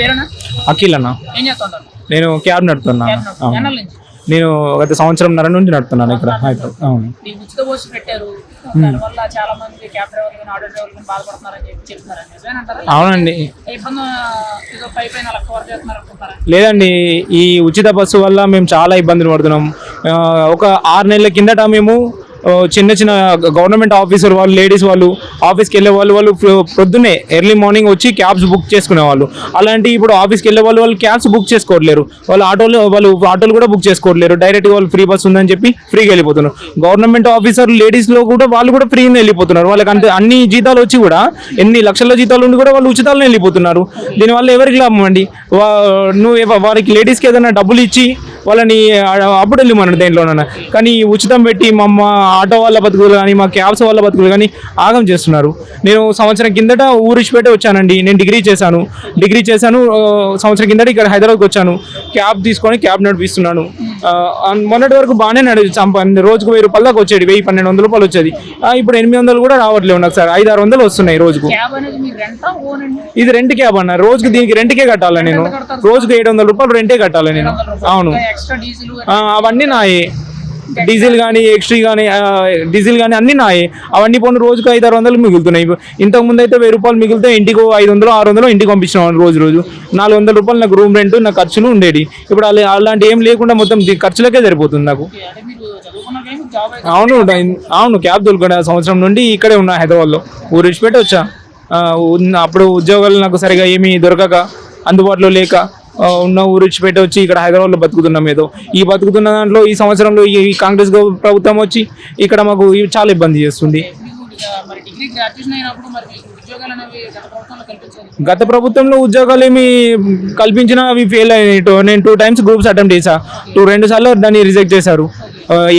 పేరేనా అఖిల్ అన్న ఏం చేస్తుంటారు? నేను క్యాబ్ నడుపుతున్నా. నుంచి? నేను గత సంవత్సరంన్నర నుంచి నడుపుతున్నాను ఇక్కడ హైదరాబాద్. అవును. ఈ ఉచిత బస్సు పెట్టారు దానివల్ల చాలా మంది క్యాబ్ డ్రైవర్లు కానీ ఆటో డ్రైవర్లు కానీ బాధపడుతున్నారని చెప్పి చెప్తున్నారు? నిజమేనంటారా అవునండి. ఇబ్బంది ఏదో పై పైన లక్ష వరకు చేస్తున్నారు అనుకుంటారా? లేదండి ఈ ఉచిత బస్సు వల్ల మేము చాలా ఇబ్బందులు పడుతున్నాం. ఒక ఆరు నెలల కిందట మేము చిన్న చిన్న గవర్నమెంట్ ఆఫీసర్ వాళ్ళు లేడీస్ వాళ్ళు ఆఫీస్కి వెళ్ళే వాళ్ళు వాళ్ళు పొద్దున్నే ఎర్లీ మార్నింగ్ వచ్చి క్యాబ్స్ బుక్ చేసుకునే వాళ్ళు. అలాంటి ఇప్పుడు ఆఫీస్కి వెళ్ళే వాళ్ళు వాళ్ళు క్యాబ్స్ బుక్ చేసుకోవట్లేరు. వాళ్ళు ఆటోలు వాళ్ళు ఆటోలు కూడా బుక్ చేసుకోవట్లేరు. డైరెక్ట్గా వాళ్ళు ఫ్రీ బస్ ఉందని చెప్పి ఫ్రీగా వెళ్ళిపోతున్నారు. గవర్నమెంట్ ఆఫీసర్ లేడీస్లో కూడా వాళ్ళు కూడా ఫ్రీగా వెళ్ళిపోతున్నారు. వాళ్ళకి అంత అన్ని జీతాలు వచ్చి కూడా ఎన్ని లక్షల జీతాలు ఉండి కూడా వాళ్ళు ఉచితాలను వెళ్ళిపోతున్నారు. దీనివల్ల ఎవరికి లాభం అండి? వా- నువ్వు వారికి లేడీస్కి ఏదైనా డబ్బులు ఇచ్చి వాళ్ళని అప్పుడు వెళ్ళిమన్నాడు దేంట్లోనన్నా కానీ ఉచితం పెట్టి మా మా ఆటో వాళ్ళ బతుకులు కానీ మా క్యాబ్స్ వాళ్ళ బతుకులు కానీ ఆగం చేస్తున్నారు. నేను సంవత్సరం కిందట ఊరిచిపేట వచ్చానండి. నేను డిగ్రీ చేశాను. డిగ్రీ చేశాను సంవత్సరం కిందట ఇక్కడ హైదరాబాద్కి వచ్చాను. క్యాబ్ తీసుకొని క్యాబ్ నడిపిస్తున్నాను. మొన్నటి వరకు బాగానే నడిచి రోజుకు వెయ్యి రూపాయల దాకా వచ్చేది. వెయ్యి పన్నెండు వందల రూపాయలు వచ్చేది. ఇప్పుడు ఎనిమిది వందలు కూడా రావట్లేవు నాకు సార్. ఐదు ఆరు వందలు వస్తున్నాయి రోజుకు. ఇది రెంట్ క్యాబ్ అన్న. రోజుకి దీనికి రెంట్కే కట్టాలి నేను? రోజుకి ఏడు వందల రూపాయలు రెంటే కట్టాలి నేను? అవును. అవన్నీ నాయే. డీజిల్ కానీ ఎక్స్ట్రీ కానీ డీజిల్ కానీ అన్నీ నాయే. అవన్నీ పోను రోజుకు ఐదు ఆరు వందలు మిగులుతున్నాయి. ఇంతకు ముందు అయితే వెయ్యి రూపాయలు మిగిలితే ఇంటికి ఐదు వందలు ఆరు వందలు ఇంటికి పంపించినాం రోజు రోజు. నాలుగు వందల రూపాయలు నాకు రూమ్ రెంట్ నా ఖర్చులు ఉండేవి ఇప్పుడు అలా అలాంటి ఏం లేకుండా మొత్తం ఖర్చులకే సరిపోతుంది నాకు. అవును అవును క్యాబ్ దొరుకునే సంవత్సరం నుండి ఇక్కడే ఉన్నా హైదరాబాద్లో. ఊరు విడిచిపెట్టి వచ్చా అప్పుడు ఉద్యోగాలు నాకు సరిగా ఏమీ దొరకక అందుబాటులో లేక ఉన్న ఊరు విడిచిపెట్టి వచ్చి ఇక్కడ హైదరాబాద్లో బతుకుతున్నాం ఏదో. ఈ బతుకుతున్న దాంట్లో ఈ సంవత్సరంలో ఈ కాంగ్రెస్ ప్రభుత్వం వచ్చి ఇక్కడ మాకు చాలా ఇబ్బంది చేస్తుంది. గత ప్రభుత్వంలో ఉద్యోగాలు ఏమి కల్పించినా అవి ఫెయిల్ అయినాయి. నేను టూ టైమ్స్ గ్రూప్స్ అటెంప్ట్ చేశా. టూ రెండు సార్లు దాన్ని రిజెక్ట్ చేశారు.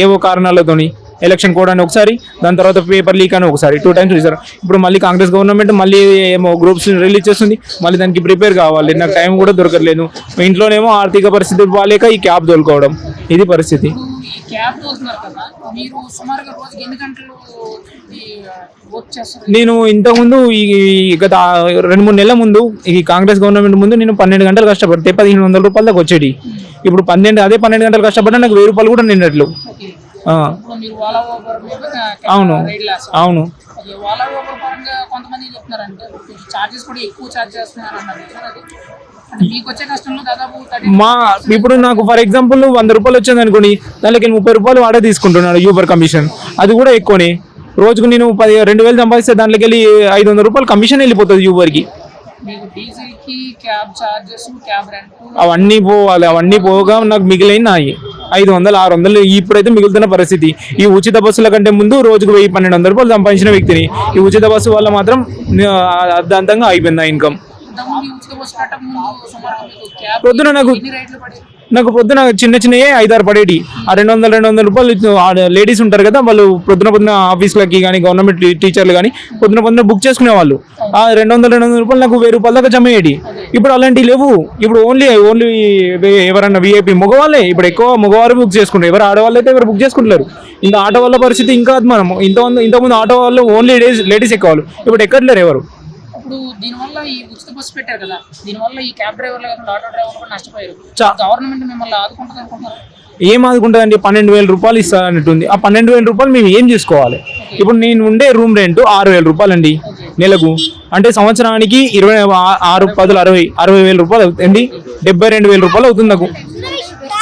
ఏవో కారణాలతోని. ఎలక్షన్ కోడ్ అని ఒకసారి దాని తర్వాత పేపర్ లీక్ అని ఒకసారి టూ టైమ్స్ చేశారు ఇప్పుడు మళ్ళీ కాంగ్రెస్ గవర్నమెంట్ మళ్ళీ ఏమో గ్రూప్స్ రిలీజ్ చేస్తుంది. మళ్ళీ దానికి ప్రిపేర్ కావాలి. నాకు టైం కూడా దొరకట్లేదు. ఇంట్లోనేమో ఆర్థిక పరిస్థితి బాగాలేక ఈ క్యాబ్ తోలుకోవడం. ఇది పరిస్థితి. నేను ఇంతకుముందు ఈ గత రెండు మూడు నెలల ముందు ఈ కాంగ్రెస్ గవర్నమెంట్ ముందు నేను పన్నెండు గంటలు కష్టపడితే పదిహేను వందల రూపాయల దాకా వచ్చేది ఇప్పుడు పన్నెండు అదే పన్నెండు గంటలు కష్టపడ్డా నాకు వెయ్యి రూపాయలు కూడా నిన్నట్లు. అవును. అవును. కొంతమంది చెప్తున్నారంటే చార్జెస్ కూడా ఎక్కువ చార్జ్ చేస్తున్నారు మా ఇప్పుడు నాకు ఫర్ ఎగ్జాంపుల్ వంద రూపాయలు వచ్చింది అనుకోండి దానికి ముప్పై రూపాయలు వాడే తీసుకుంటున్నాడు యూబర్ కమిషన్ అది కూడా ఎక్కువనే. రోజుకు నేను పది రెండు వేలు సంపాదిస్తే దాంట్లోకి వెళ్ళి ఐదు వందల రూపాయలు కమిషన్ వెళ్ళిపోతుంది యూబర్కి అవన్నీ పోవాలి అవన్నీ పోగా నాకు మిగిలిన నాయి. ఐదు వందలు ఆరు వందలు ఇప్పుడైతే మిగులుతున్న పరిస్థితి. ఈ ఉచిత బస్సుల కంటే ముందు రోజుకు వెయ్యి పన్నెండు వందల రూపాయలు సంపాదించిన వ్యక్తిని. ఈ ఉచిత బస్సు వల్ల మాత్రం ఆ, అర్ధాంతంగా అయిపోయింది ఆ ఇన్కమ్ పొద్దున నాకు నాకు పొద్దున చిన్న చిన్నయే ఐదారు పడేటి. ఆ రెండు వందల రెండు వందల రూపాయలు లేడీస్ ఉంటారు కదా వాళ్ళు పొద్దున పొద్దున ఆఫీస్లకి కానీ గవర్నమెంట్ టీచర్లు కానీ పొద్దున పొద్దున బుక్ చేసుకునే వాళ్ళు ఆ రెండు వందల రెండు వందల రూపాయలు నాకు వెయ్యి రూపాయల దాకా జమ అయ్యేటి ఇప్పుడు అలాంటివి లేవు. ఇప్పుడు ఓన్లీ ఓన్లీ ఎవరన్నా విఐపి మగవాళ్ళే. ఇప్పుడు ఎక్కువ మగవారు బుక్ చేసుకుంటారు. ఎవరు ఆడవాళ్ళు అయితే ఎవరు బుక్ చేసుకుంటారు ఇంకా ఆటో వాళ్ళ పరిస్థితి ఇంకా మనం ఇంత ఇంతకుముందు ఆటో వాళ్ళు ఓన్లీ లేడీస్ లేడీస్ వాళ్ళు. ఇప్పుడు ఎక్కట్లేరు ఎవరు? ఇప్పుడు దీనివల్ల ఈ ఉచిత బస్సు పెట్టారు కదా దీనివల్ల ఈ క్యాబ్ డ్రైవర్లు కాకుండా ఆటో డ్రైవర్లు కూడా నష్టపోయారు. గవర్నమెంట్ మిమ్మల్ని ఆదుకుంటుంది అనుకుంటున్నారు? ఏం ఆదుకుంటుందండి? పన్నెండు వేల రూపాయలు ఇస్తారన్నట్టుంది. ఆ పన్నెండు వేల రూపాయలు మేము ఏం చేసుకోవాలి? ఇప్పుడు నేను ఉండే రూమ్ రెంట్ ఆరు వేల రూపాయలు అండి నెలకు. అంటే సంవత్సరానికి ఇరవై ఆరు పదులు అరవై అరవై వేల రూపాయలు అవుతుంది డెబ్బై రెండు వేల రూపాయలు అవుతుంది నాకు.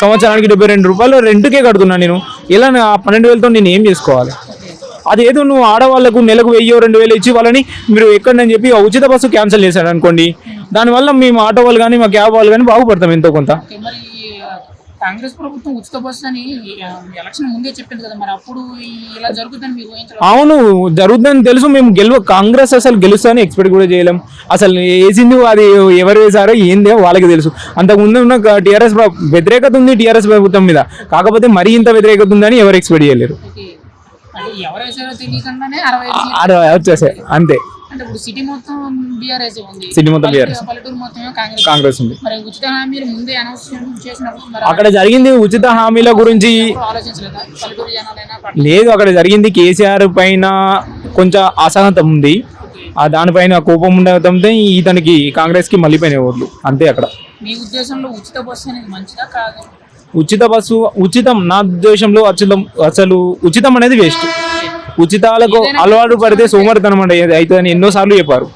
సంవత్సరానికి డెబ్బై రెండు రూపాయలు రెంట్కే కడుతున్నాను నేను. ఇలా పన్నెండు వేలతో నేను ఏం చేసుకోవాలి? అది ఏదో నువ్వు ఆడవాళ్ళకు నెలకు వెయ్యో రెండు వేలు ఇచ్చి వాళ్ళని మీరు ఎక్కడని చెప్పి ఉచిత బస్సు క్యాన్సిల్ చేశాడు అనుకోండి. దానివల్ల మేము ఆటో వాళ్ళు కానీ మా క్యాబ్ వాళ్ళు కానీ బాగుపడతాం ఎంతో కొంత. కాంగ్రెస్ ప్రభుత్వం ఉచిత బస్సు అని ఆ, ఎలక్షన్ ముందే చెప్పింది కదా మరి అప్పుడు ఈ- ఇలా జరుగుతుందని మీకు ఊహించలేదు? అవును జరుగుతుందని తెలుసు మేము గెలువ కాంగ్రెస్ అసలు గెలుస్తామని ఎక్స్పెక్ట్ కూడా చేయలేం. అసలు వేసింది అది ఎవరు వేసారో ఏందో వాళ్ళకి తెలుసు. అంతకుముందు ఉన్న టీఆర్ఎస్ వ్యతిరేకత ఉంది టీఆర్ఎస్ ప్రభుత్వం మీద. కాకపోతే మరీ ఇంత వ్యతిరేకత ఉందని ఎవరు ఎక్స్పెక్ట్ చేయలేరు ఓకే. అంటే ఎవరు వేసారో తెలియకుండానే అరవై వచ్చేసాయి అంతే. సిటీ మొత్తం బీఆర్ఎస్ ఉంది. సిటీ మొత్తం కాంగ్రెస్. కాంగ్రెస్ ఉంది. మరి ఉచిత హామీలు ముందే అనౌన్స్ చేసినప్పుడు మరి అక్కడ జరిగింది ఉచిత హామీల గురించి లేదు అక్కడ జరిగింది కేసీఆర్ పైన కొంచెం అసహనత ఉంది. ఆ దానిపైన కోపం ఉండటంతో ఇతనికి కాంగ్రెస్కి మళ్ళీపోయినాయి ఓట్లు. అంతే అక్కడ. మీ ఉద్దేశంలో ఉచిత బస్సు అనేది మంచిదా కాదు? ఉచిత బస్సు ఉచితం నా ఉద్దేశంలో ఉచితం అసలు ఉచితం అనేది వేస్ట్ ఉచితాలకు అలవాటు పడితే సోమరితనం అంటే అవుతుందని ఎన్నోసార్లు చెప్పారు.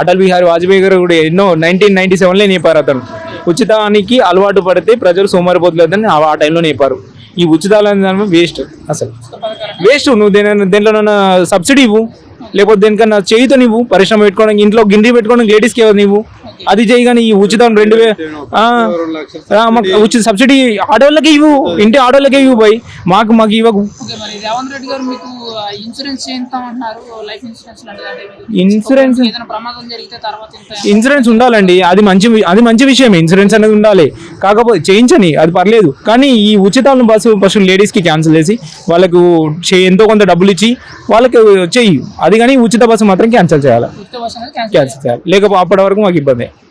అటల్ బిహారీ వాజ్పేయి గారు కూడా ఎన్నో నైన్టీన్ నైన్టీ సెవెన్లో చెప్పారు అతను. ఉచితానికి అలవాటు పడితే ప్రజలు సోమరిపోతులేదని ఆ ఆ టైంలో చెప్పారు ఈ ఉచితాలు అనేది వేస్ట్ అసలు. వేస్ట్ నువ్వు దేని దేంట్లోనైనా సబ్సిడీ ఇవ్వు. లేకపోతే దేనికన్నా చేయితో నువ్వు పరిశ్రమ పెట్టుకోవడానికి ఇంట్లో గిండి పెట్టుకోవడానికి లేడీస్కి ఇవ్వదు నువ్వు అది చేయి కానీ ఈ ఉచితం రెండు ఉచిత సబ్సిడీ ఆడవాళ్ళకి ఇవ్వు ఇంటి ఆడవాళ్ళకి ఇవ్వు పోయి మాకు మాకు ఇవ్వకు. ఇన్సూరెన్స్ ఇన్సూరెన్స్ ఉండాలండి. అది మంచి అది మంచి విషయం ఇన్సూరెన్స్ అనేది ఉండాలి. కాకపోతే చేయించని అది పర్లేదు. కానీ ఈ ఉచితాలను బస్సు బస్సు లేడీస్కి క్యాన్సిల్ చేసి వాళ్ళకు ఎంతో కొంత డబ్బులు ఇచ్చి వాళ్ళకి చెయ్యి అది కానీ ఉచిత బస్సు మాత్రం క్యాన్సిల్ చేయాలి. క్యాన్సిల్ చేయాలి. లేకపోతే అప్పటి వరకు మాకు ఇబ్బంది.